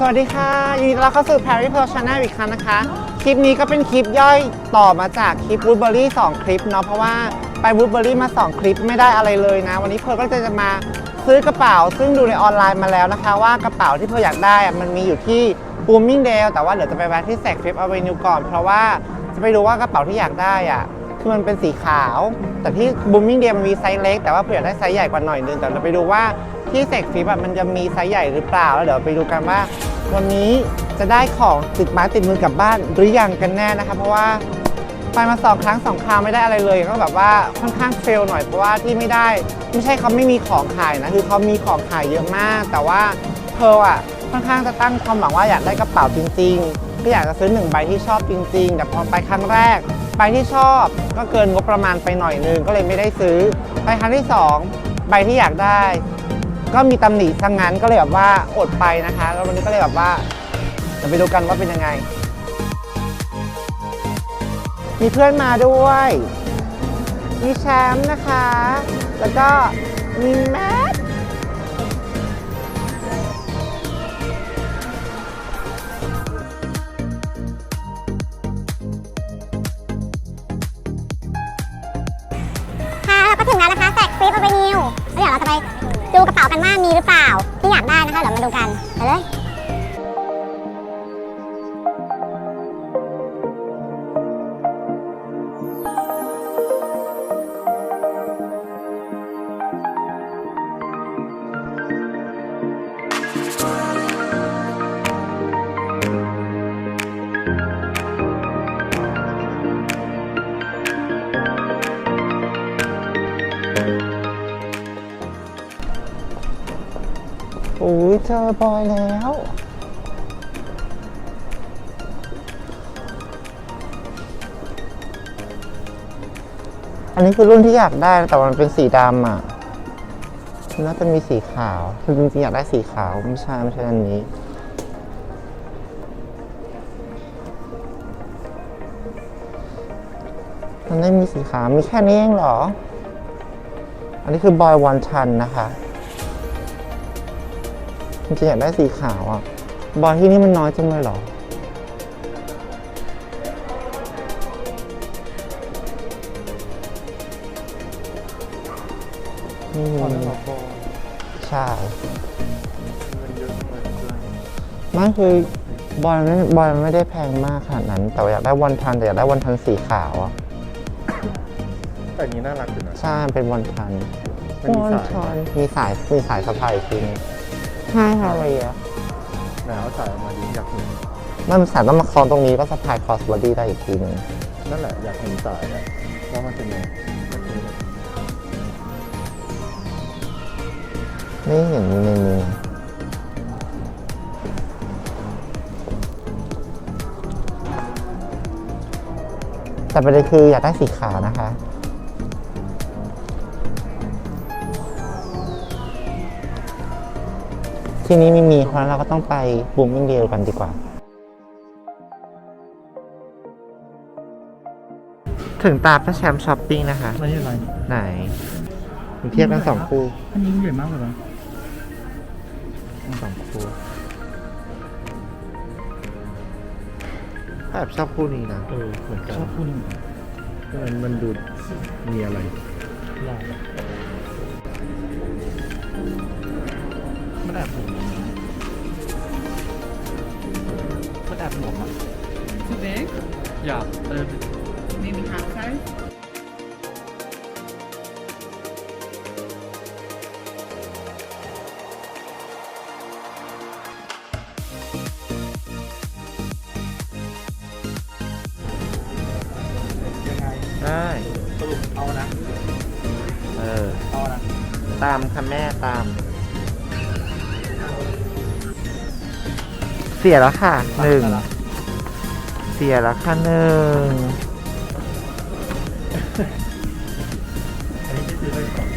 สวัสดีค่ะยินดีต้อนรับเข้าสู่ Perry Pearl Channel อีกครั้งนะคะ คลิปนี้ก็เป็นคลิปย่อยต่อมาจากคลิป Woodbury 2 คลิปเนาะเพราะว่าไป Woodbury มา 2 คลิปไม่ได้อะไรเลยนะ วันนี้เพร์ลก็จะจะมาซื้อกระเป๋า ซึ่งดูในออนไลน์มาแล้วนะคะ ว่ากระเป๋าที่เพร์ลอยากได้อะมันมีอยู่ที่ Bloomingdale แต่ว่าเดี๋ยวจะไปแวะที่ Saks Fifth Avenue ก่อน เพราะว่าจะไปดูว่ากระเป๋าที่อยากได้อะคือมันเป็นสีขาว แต่ที่ Bloomingdale มันมีไซส์เล็กแต่ว่าเพร์ลอยากได้ไซส์ใหญ่กว่าหน่อยนึงแต่เราไปดูว่า ที่ Saks Fifth อะมันจะมีไซส์ใหญ่หรือเปล่าแล้วเดี๋ยวไปดูกันว่า วันนี้จะได้ของติดไม้ติดมือกลับบ้านหรือยังกันแน่นะคะเพราะว่าไปมาสองครั้งสองคราวไม่ได้อะไรเลยก็แบบว่าค่อนข้างเฟลหน่อยเพราะว่าที่ไม่ได้ไม่ใช่เขาไม่มีของขายนะคือเขามีของขายเยอะมาก แต่ว่าเพลอะค่อนข้างจะตั้งความหวังว่าอยากได้กระเป๋าจริงๆก็อยากจะซื้อหนึ่งใบที่ชอบจริง ๆ แต่พอไปครั้งแรกใบที่ชอบก็เกินงบประมาณไปหน่อยนึงก็เลยไม่ได้ซื้อไปครั้งที่สองใบที่อยากได้ ก็มีตำหนิทั้งนั้นก็เลยแบบว่าอดไปนะคะ แล้ววันนี้ก็เลยแบบว่าจะไปดูกันว่าเป็นยังไง มีเพื่อนมาด้วย มีแชมป์นะคะ แล้วก็มีแม เจอบอยแล้ว อันนี้คือรุ่นที่อยากได้แต่มันเป็นสีดำอะน่าจะมีสีขาว คือจริงๆอยากได้สีขาว ไม่ใช่ไม่ใช่อันนี้มันไม่มีสีขาว มีแค่นี้เองเหรอ อันนี้คือบอยวันชันนะคะ จริงๆอยากได้สีขาวอะ บอลที่นี่มันน้อยจังเลยเหรอ นี่พอแล้วเหรอพอใช่เงินเยอะจังเลยเพื่อนไม่คือบอลไม่บอลไม่ได้แพงมากขนาดนั้น แต่ว่าอยากได้วันทันแต่อยากได้วันทันสีขาวอะแต่อันนี้น่ารักอยู่นะใช่มันเป็นวันทันมันมีสายทันมีสายมีสายสะพายอีกทีนึง ใช่ค่ะอะไรอะไหนเอาสายออกมาดิอยากเห็นมันสายต้องมาคล้องตรงนี้ก็สะพายคอสบอดี้ได้อีกทีนึงนั่นแหละอยากเห็นสายอะว่ามันเป็นยังไงแบบนี้เลยไม่เห็นมีในมือแต่ประเด็นคืออยากได้สีขาวนะคะ ที่นี้ไม่มีเพราะฉะนั้นเราก็ต้องไปบูมมิ่งเดียวกันดีกว่า ถึงตาพระแชมป์ช้อปปิ้งนะคะอะไรอะไรไหนเทียบกันสองคู่อันนี้ใหญ่มากเลยนะทั้งสองคู่แอบชอบคู่นี้นะเออเหมือนกันชอบคู่นี้เหมือนกันมันมันดูมีอะไร แอบหลวมมันแอบหลวมอะ Too big? อยากเออ Maybe half size? ยังไงได้ สรุปเอานะ เออ เอานะ ตามค่ะแม่ตาม เสียแล้วค่ะหนึ่งเสียแล้วค่ะหนึ่งอันนี้ไม่ซื้อไปก่อน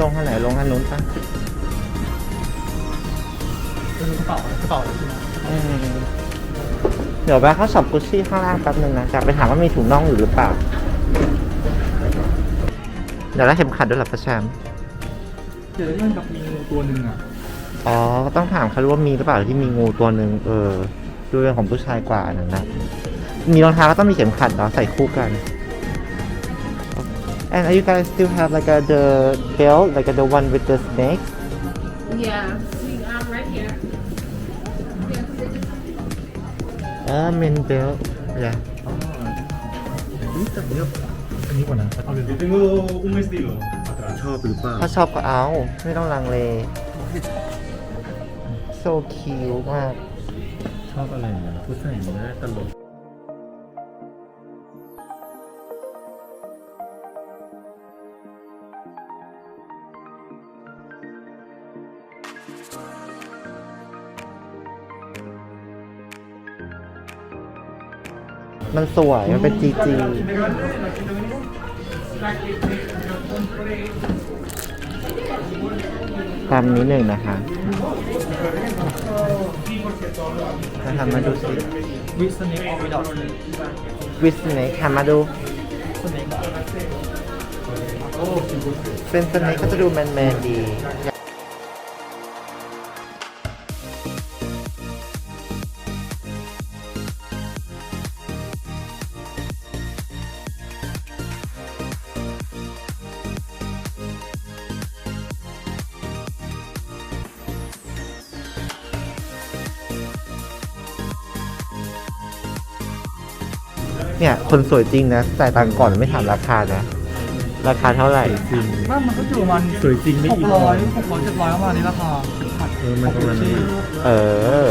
ลงทางไหนลงทางนู้นปะซื้อกระเป๋ากระเป๋าใช่ไหมอืมเดี๋ยวแวะเข้าช็อปกุชชี่ข้างล่างแป๊บนึงนะจะไปถามว่ามีถุงน่องอยู่หรือเปล่า เดี๋ยวได้เข็มขัดด้วยเหรอพระแชมป์เดี๋ยวเล่นกับมีงูตัวหนึ่งอะ อ๋อ ต้องถามเขาดูว่ามีหรือเปล่าที่มีงูตัวหนึ่งเออดูเป็นของผู้ชายกว่าอันนั้นนะมีรองเท้าก็ต้องมีเข็มขัดเนาะใส่คู่กัน And are you guys still have like a the belt like a, the one with the snake Yeah, see, I'm right here. อ๋อ men belt yeah อุ๊ยแต่เนี้ยอันนี้กว่านะเอาเลย Yo tengo un estilo atrás. ชอบหรือเปล่า ถ้าชอบก็เอา ไม่ต้องลังเล so cute มาก ชอบอะไรนะผู้ชายอย่างนี้ได้ตลกมันสวย มันเป็นจีจี ตามนี้หนึ่งนะคะจะทำมาดูสิวิสเน็กออวิดอกเลยวิสเนกทำมาดูเน็กเป็นสเนกก็จะดูแมนแมนดี เนี่ย คนสวยจริงนะจ่ายตังค์ก่อนไม่ถามราคานะ ราคาเท่าไหร่ จริงนั่นมันก็อยู่ประมาณสวยจริงไม่หกอีกร้อยหกร้อยเจ็ดร้อยประมาณนี้ราคาเข็มขัดเออมันประมาณนี้เออ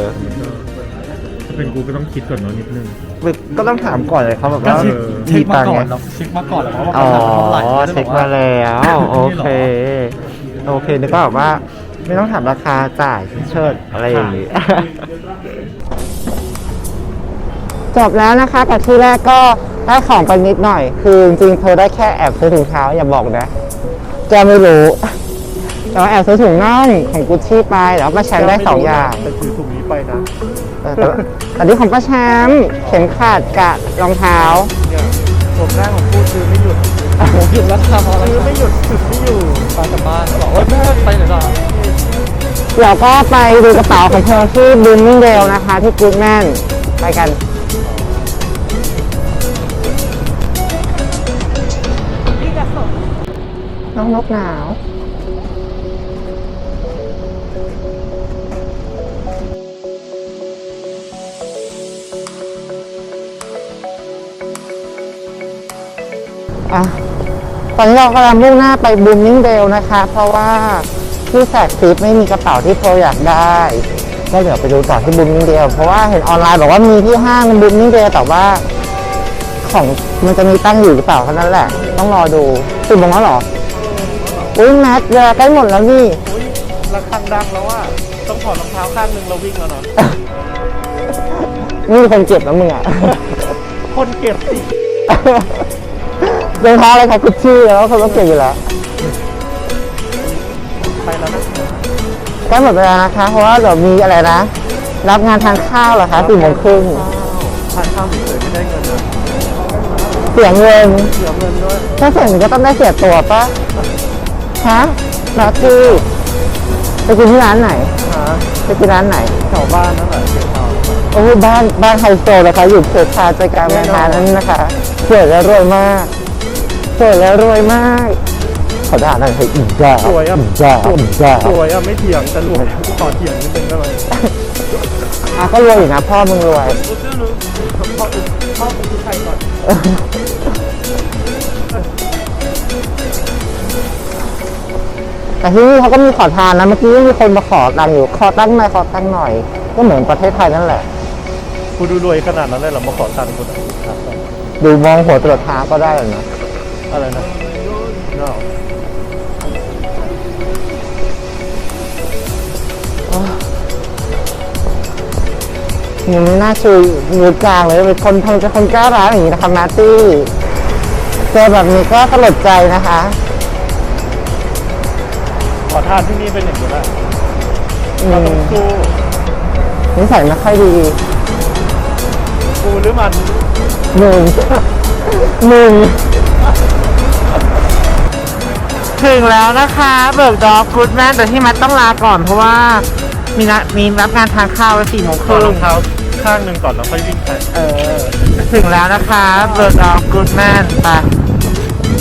ถ้าเป็นกูก็ต้องคิดก่อนเนาะนิดนึง ก็ต้องถามก่อนเลยเขาแบบก็ว่าเช็คเออเช็คมาก่อนไงแล้วเช็คมาก่อนแล้วว่าอ๋อราคาเท่าไหร่ไได้เช็คบอกมาว่าแล้ว โอเคนี่เหรอโอเคนึกก็แบบว่า ไม่ต้องถามราคาจ่ายเชิดอะไรอย่างนี้ จบแล้วนะคะแต่ที่แรกก็ได้ของไปนิดหน่อย คือจริงๆเธอได้แค่แอบซื้อถุงเท้าอย่าบอกนะแกไม่รู้แต่ว่าแอบซื้อถุงน่องของกุชชี่ไปแล้วป้าแชมป์ได้สองอย่างแต่ถือถุงนี้ไปนะเออแต่ว่าแต่นี่ของป้าแชมป์เข็มขัดกับรองเท้า เนี่ยผมแรกของพูดคือไม่หยุดผมหยุดราคาพอแล้วคือไม่หยุดสุดไม่อยู่ไปกลับบ้านบอกว่าแม่ไปไหนล่ะเดี๋ยวก็ไปดูกระเป๋าของเธอที่บูมมิ่งเดลนะคะ ที่กูดแมนไปกัน น้องนกหนาวอะตอนนี้เรากำลังมุ่งหน้าไปบูมมิ่งเดลนะคะ เพราะว่าที่แสกซิปไม่มีกระเป๋าที่โพรอยากได้ก็เดี๋ยวไปดูต่อที่บูมมิ่งเดลเพราะว่าเห็นออนไลน์บอกว่ามีที่ห้างบูมมิ่งเดลแต่ว่าของมันจะมีตั้งอยู่หรือเปล่าเท่านั้นแหละ ต้องรอดูสิบโมงแล้วหรอ อุ้ยแมทเวลาใกล้หมดแล้วนี่ระฆังดังแล้วว่าต้องถอดรองเท้าข้างหนึ่งเราวิ่งแล้วเนาะนี่คนเก็บแล้วมึงอะ คนเก็บสิรองเท้าอะไรคะกุชชี่แล้วเขาต้องเก็บอยู่แล้วไปแล้วนะใกล้หมดเวลานะคะ เพราะว่าเดี๋ยวมีอะไรนะ รับงานทานข้าวเหรอคะสี่โมงครึ่งทานข้าวเฉยๆไม่ได้เงินเลยเสียเงินเสียเงินด้วยถ้าเสียเงินก็ต้องได้เสียตัวปะ ฮะนาทีไปกินที่ร้านไหนหาไปกินร้านไหนแถวบ้านนั่นแหละเก็บเอาโอ้โหบ้านบ้านไฮโซนะคะอยู่เขตชาญใจกลางเมืองทานนั้นนะคะสวยและรวยมากสวยและรวยมาก ขอด่าหน่อยเฮ้ยอีจ้าสวยอะอีจ้าอีจ้าสวยอะไม่เถียงแต่รวยขอเถียงนิดนึงได้ไหมอะก็รวยอยู่นะพ่อมึงรวย พ่อพ่อเป็นผู้ชายก่อน แต่ที่นี่เขาก็มีขอทานนะเมื่อกี้มีคนมาขอตังค์อยู่ขอตั้งหน่อยขอตั้งค์หน่อย ก็เหมือนประเทศไทยนั่นแหละกูดูรวยขนาดนั้นเลยเหรอมาขอตังค์กูนะดูมองหัวตรวจเท้าก็ได้เลยนะอะไรนะ no มึงไม่น่าชูมือกลางเลยเป็นคนทำเป็นคนกล้าร้าวอย่างนี้นะคะมาร์ตี้เจอแบบนี้ก็สลดใจนะคะข อทานที่นี่เป็นอย่างนี้แหละอืเรามต้องสู้นิสัยไม่ค่อยดีกูหรือมันมึง มึงเถึงแล้วนะคะเบิร์กดอกกูดแมนแต่ที่มัดต้องลาก่อนเพราะว่า มีนัดมีรับงานทานข้าวไว้สี่โมงคถอดรึ่รงองเท้าข้างหนึ่งก่อนแล้วค่อยวิ่งไปเออถึงแล้วนะคะเบิร์กดอกกูดแมนไป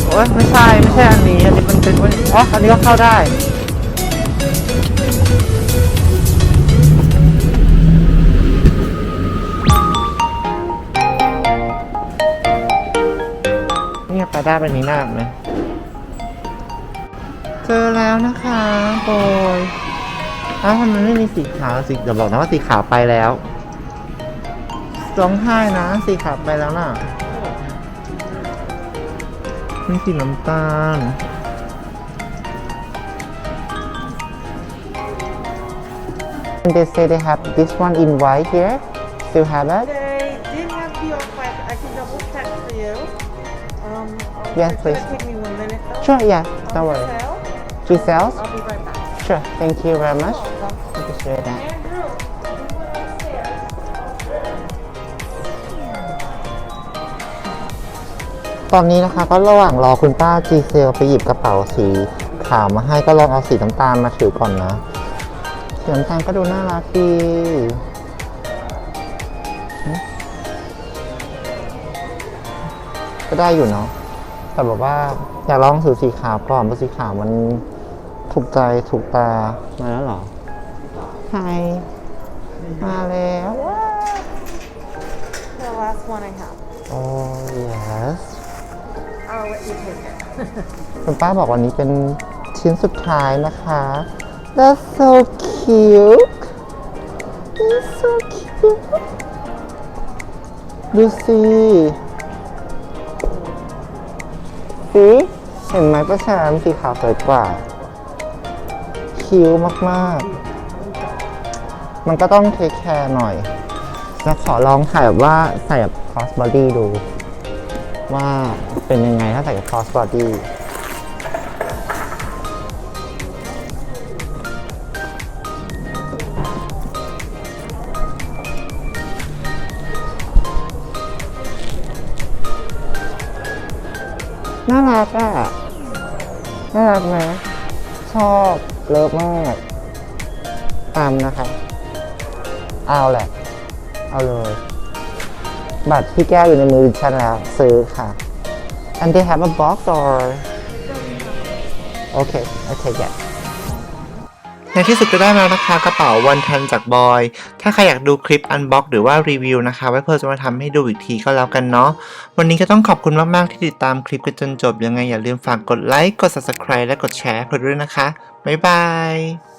โอ้ยไม่ใช่ไม่ใช่อันนี้อันนี้มันเป็นอ๋ออันนี้ก็เข้าได้ เนี่ยไปได้แบบนี้น่าไหมเจอแล้วนะคะโบยอ้าวทำไมไม่มีสีขาวสีเดี๋ยวบอกนะว่าสีขาวไปแล้วร้องไห้นะสีขาวไปแล้วน่ะนี่สีน้ำตาล And they say they have this one in white here. Still have it? Um, I'll- Yes, it's please. gonna take me one minute though. Sure, yeah, don't On worry. sale. Giselle? I'll be right back. Sure, thank you very much. Appreciate that. Andrew, we went upstairs. ตอนนี้นะคะก็ระหว่างรอคุณป้าจีเซลไปหยิบกระเป๋าสีขาวมาให้ก็ลองเอาสีน้ำตาลมาถือก่อนนะสีน้ำตาลก็ดูน่ารักดีหึ ก็ได้อยู่เนาะแต่แบบว่าอยากลองถือสีขาวก่อนเพราะสีขาวมันถูกใจถูกตามาแล้วเหรอไฮมาแล้ว The last one I have. โอ้ yes I'll let you take it. คุณป้าบอกวันนี้เป็นชิ้นสุดท้ายนะคะ That's so cute It's so cute ดูสิสี เห็นไหมประชามสีขาวสวยกว่า คิ้วมากๆ มันก็ต้องเทคแคร์หน่อยแล้วขอลองถ่ายแบบว่าใส่แบบ cross body ดู ว่าเป็นยังไงถ้าใส่ cross body น่ารักอะ น่ารักไหมชอบเลิฟมากตามนะคะเอาแหละ เอาเลย บัตรพี่แก้วอยู่ในมือดิฉันแล้ว ซื้อค่ะ and they have a box or okay I take that ในที่สุดก็ได้มาแล้วนะคะกระเป๋าวันทันจากบอย ถ้าใครอยากดูคลิปอันบ็อกหรือว่ารีวิวนะคะ ไว้เพื่อจะมาทำให้ดูอีกทีก็แล้วกันเนาะ วันนี้ก็ต้องขอบคุณมาก ๆ ที่ติดตามคลิปกันจนจบยังไงอย่าลืมฝากกดไลค์ กด subscribe และกดแชร์เพื่อด้วยนะคะ บ๊ายบาย